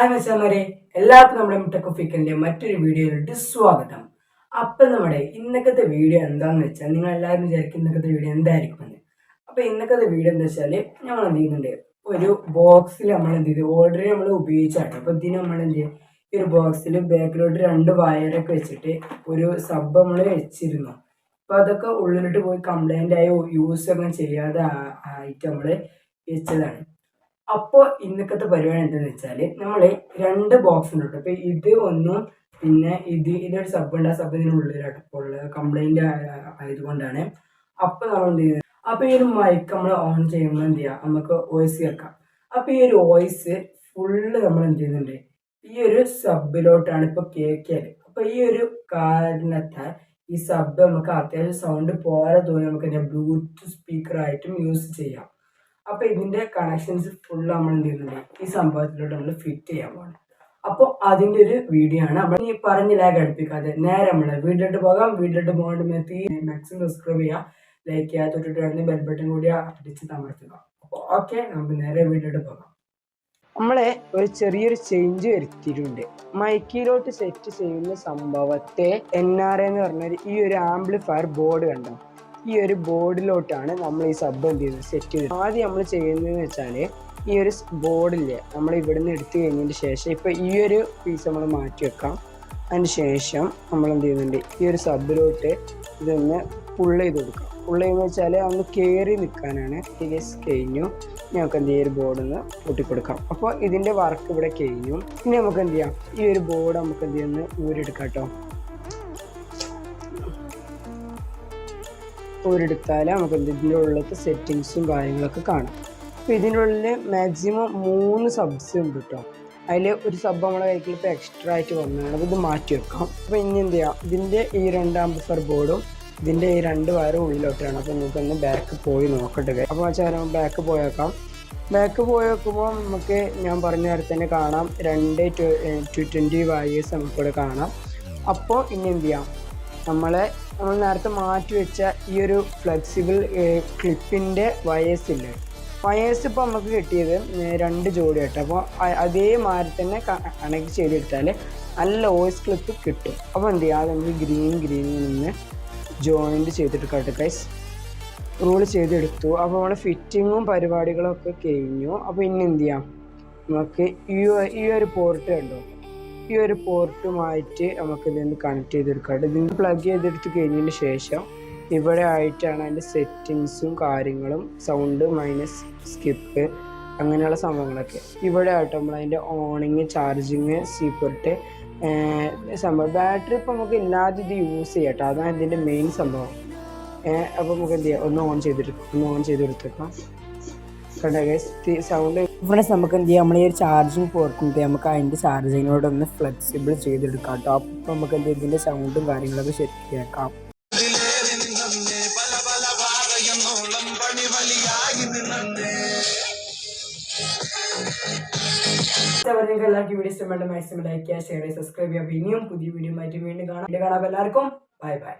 Hi മിസ്സാമാരെ എല്ലാവർക്കും നമ്മുടെ മുട്ടക്കുഫിക്കലിന്റെ മറ്റൊരു വീഡിയോയിലോട്ട് സ്വാഗതം. അപ്പൊ നമ്മുടെ ഇന്നത്തെ വീഡിയോ എന്താന്ന് വെച്ചാൽ നിങ്ങൾ എല്ലാവരും വിചാരിക്കും ഇന്നത്തെ വീഡിയോ എന്തായിരിക്കുമെന്ന്. അപ്പൊ ഇന്നത്തെ വീഡിയോ എന്താ വെച്ചാൽ ഞങ്ങൾ എന്ത് ചെയ്യുന്നുണ്ട്? ഒരു ബോക്സിൽ നമ്മൾ എന്ത് ചെയ്തു? ഓൾറെഡി നമ്മൾ ഉപയോഗിച്ചാണ്. അപ്പോൾ ഇതിന് നമ്മൾ എന്ത് ചെയ്യും? ഈ ഒരു ബോക്സിൽ ബാക്കിലോട്ട് രണ്ട് വയറൊക്കെ വെച്ചിട്ട് ഒരു സബ് നമ്മൾ വെച്ചിരുന്നു. അപ്പൊ അതൊക്കെ ഉള്ളിലോട്ട് പോയി കംപ്ലൈന്റ് ആയി യൂസ് ഒക്കെ ചെയ്യാതെ ആയിട്ട് നമ്മൾ വെച്ചതാണ്. അപ്പോൾ ഇന്നത്തെ പരിപാടി എന്താണെന്ന് വെച്ചാൽ നമ്മൾ രണ്ട് ബോക്സ് ഉണ്ട് അപ്പോൾ ഇത് ഒന്നും പിന്നെ ഇത് ഇതൊരു സബ് ഉണ്ട്. ആ സബ് ഇതിനുള്ളിലാണ് ഇപ്പോൾ കംപ്ലൈന്റ് ആയതുകൊണ്ടാണ്. അപ്പോൾ നമ്മൾ എന്ത് ചെയ്യുന്നത് അപ്പോൾ ഈ ഒരു മൈക്ക് നമ്മൾ ഓൺ ചെയ്യുമ്പോൾ എന്ത് ചെയ്യുക നമുക്ക് വോയിസ് കേൾക്കാം. അപ്പോൾ ഈ ഒരു വോയിസ് ഫുള്ള് നമ്മൾ എന്ത് ചെയ്യുന്നുണ്ട്? ഈ ഒരു സബിലോട്ടാണ് ഇപ്പോൾ കേൾക്കിയത് അപ്പോൾ ഈ ഒരു കാരണത്താൽ ഈ സബ് നമുക്ക് അത്യാവശ്യം സൗണ്ട് പോരാ തോന്നി നമുക്ക് ബ്ലൂടൂത്ത് സ്പീക്കറായിട്ടും യൂസ് ചെയ്യാം. അപ്പൊ ഇതിന്റെ കണക്ഷൻസ് ഫുൾ നമ്മൾ എന്ത് ചെയ്യുന്നുണ്ട് ഈ സംഭവത്തിലോട്ട് നമ്മൾ ഫിറ്റ് ചെയ്യാൻ പോകണം അപ്പോൾ അതിന്റെ ഒരു വീഡിയോ ആണ്. നമ്മൾ ഈ പറഞ്ഞ ലാഗ് അടുപ്പിക്കാതെ നേരെ നമ്മൾ വീട്ടിലോട്ട് പോകാം. വീട്ടിലോട്ട് പോകേണ്ട മെത്തി മാക്സിമം സബ്സ്ക്രൈബ് ചെയ്യുക ലൈക്ക് ചെയ്യുക തൊട്ടിട്ട് ബെൽ ബട്ടൺ കൂടി അടിച്ച് തമർത്തുക അപ്പോൾ ഓക്കെ നമുക്ക് നേരെ വീട്ടിലോട്ട് പോകാം. നമ്മളെ ഒരു ചെറിയൊരു ചേഞ്ച് വരുത്തിയിട്ടുണ്ട്. മൈക്കിലോട്ട് സെറ്റ് ചെയ്യുന്ന സംഭവത്തെ എൻ ആർ എന്ന് പറഞ്ഞ ഈ ഒരു ആംപ്ലിഫയർ ബോർഡ് കണ്ടോ? ഈ ഒരു ബോർഡിലോട്ടാണ് നമ്മൾ ഈ സബ് എന്ത് ചെയ്യുന്നത്? സെറ്റ് ചെയ്തത് ആദ്യം നമ്മൾ ചെയ്യുന്നതെന്ന് വെച്ചാൽ ഈ ഒരു ബോർഡില്ലേ നമ്മൾ ഇവിടുന്ന് എടുത്തു കഴിഞ്ഞതിന് ശേഷം ഇപ്പോൾ ഈ ഒരു പീസ് നമ്മൾ മാറ്റി വെക്കാം. അതിന് ശേഷം നമ്മൾ എന്ത് ചെയ്യുന്നുണ്ട്? ഈ ഒരു സബിലോട്ട് ഇതൊന്ന് പുള്ള് ചെയ്ത് കൊടുക്കാം. പുള്ള് ചെയ്യുന്ന വെച്ചാൽ അതൊന്ന് കയറി നിൽക്കാനാണ്. കേസ് കഴിഞ്ഞു. ഞങ്ങൾക്ക് എന്ത് ചെയ്യും? ഒരു ബോർഡ് ഒന്ന് പൊട്ടിക്കൊടുക്കാം അപ്പോൾ ഇതിന്റെ വർക്ക് ഇവിടെ കഴിഞ്ഞു. ഇനി നമുക്ക് എന്ത് ചെയ്യാം? ഈ ഒരു ബോർഡ് നമുക്ക് എന്ത് ചെയ്യുന്ന? ഊരെടുക്കാം കേട്ടോ. ഊരെടുത്താൽ നമുക്ക് ഇതിന്റെ ഉള്ളിലത്തെ സെറ്റിങ്സും കാര്യങ്ങളൊക്കെ കാണാം. അപ്പോൾ ഇതിന്റെ ഉള്ളിൽ മാക്സിമം മൂന്ന് സബ്സ് ഉണ്ട് കേട്ടോ അതിൽ ഒരു സബ് നമ്മളെ കയ്യിൽ ഇപ്പോൾ എക്സ്ട്രാ ആയിട്ട് വന്നതാണ്. അപ്പോൾ ഇത് മാറ്റി വെക്കാം. അപ്പോൾ ഇനി എന്ത് ചെയ്യാം? ഇതിന്റെ ഈ രണ്ട് ആംബിഫർ ബോർഡും ഇതിന്റെ ഈ രണ്ട് വയറും ഉള്ളിലോട്ടാണ്. അപ്പോൾ നമുക്കൊന്ന് ബാക്ക് പോയി നോക്കട്ടെ. അപ്പോൾ വെച്ചാൽ ബാക്ക് പോയേക്കാം. ബാക്ക് പോയി നോക്കുമ്പോൾ നമുക്ക് ഞാൻ പറഞ്ഞ നേരത്തെ തന്നെ കാണാം. രണ്ട് ടു ട്വന്റി വയേഴ്സ് നമുക്കിവിടെ കാണാം. അപ്പോൾ ഇനി എന്ത് ചെയ്യാം? നമ്മളെ നമ്മൾ നേരത്തെ മാറ്റി വെച്ച ഈ ഒരു ഫ്ലെക്സിബിൾ ക്ലിപ്പിന്റെ വയേഴ്സ് ഇല്ലേ? വയേഴ്സ് ഇപ്പോൾ നമുക്ക് കിട്ടിയത് രണ്ട് ജോഡി ആയിട്ട് അപ്പോൾ അതേമാതിരി തന്നെ കണക്ട് ചെയ്തെടുത്താൽ നല്ല വോയിസ് ക്ലിപ്പ് കിട്ടും. അപ്പോൾ എന്ത് ചെയ്യാം? അത് നമുക്ക് ഗ്രീൻ ഗ്രീനിൽ നിന്ന് ജോയിന്റ് ചെയ്തെടുക്കട്ടെ ഗൈസ് റൂൾ ചെയ്തെടുത്തു. അപ്പോൾ നമ്മുടെ ഫിറ്റിങ്ങും പരിപാടികളും ഒക്കെ കഴിഞ്ഞു. അപ്പോൾ ഇനി എന്ത് ചെയ്യാം? നമുക്ക് ഈ ഈ ഒരു പോർട്ട് കണ്ടോ? ഈ ഒരു പോർട്ടുമായിട്ട് നമുക്ക് ഇതിന് കണക്ട് ചെയ്തെടുക്കാം ഇതിന് പ്ലഗ് ചെയ്തെടുത്ത് കഴിഞ്ഞതിന് ശേഷം ഇവിടെ ആയിട്ടാണ് അതിന്റെ സെറ്റിങ്സും കാര്യങ്ങളും സൗണ്ട് മൈനസ് സ്കിപ്പ് അങ്ങനെയുള്ള സംഭവങ്ങളൊക്കെ. ഇവിടെ ആയിട്ട് നമ്മൾ അതിന്റെ ഓണിങ് ചാർജിങ് സീപ്പർട്ട് സംഭവം. ബാറ്ററി ഇപ്പോൾ നമുക്ക് ഇല്ലാതെ ഇത് യൂസ് ചെയ്യാം കേട്ടോ. അതാണ് ഇതിന്റെ മെയിൻ സംഭവം. അപ്പോൾ നമുക്ക് എന്ത് ചെയ്യാം? ഒന്ന് ഓൺ ചെയ്തെടുക്കാം ഒന്ന് ഓൺ ചെയ്തെടുത്തേക്കാം. കണ്ടോ സൗണ്ട് ഇവിടെ നമുക്ക് എന്ത് ചെയ്യാം? നമ്മൾ ഈ ഒരു ചാർജിങ് പോർക്കുമ്പോൾ നമുക്ക് അതിന്റെ ചാർജിങ്ങിനോട് ഒന്ന് ഫ്ലെക്സിബിൾ ചെയ്തെടുക്കാം കേട്ടോ അപ്പോൾ നമുക്ക് എന്ത് ഇതിന്റെ സൗണ്ടും കാര്യങ്ങളൊക്കെ ശരിയാക്കാം നിങ്ങൾക്ക് എല്ലാവർക്കും വീഡിയോ ഇഷ്ടപ്പെട്ട മാക്സിമം ലൈക്ക് ചെയ്യുക ഷെയർ ചെയ്യുക സബ്സ്ക്രൈബ് ചെയ്യുക. ഇനിയും പുതിയ വീഡിയോ ആയിട്ട് വീണ്ടും കാണാം. വീഡിയോ കാണാം. എല്ലാവർക്കും ബൈ ബൈ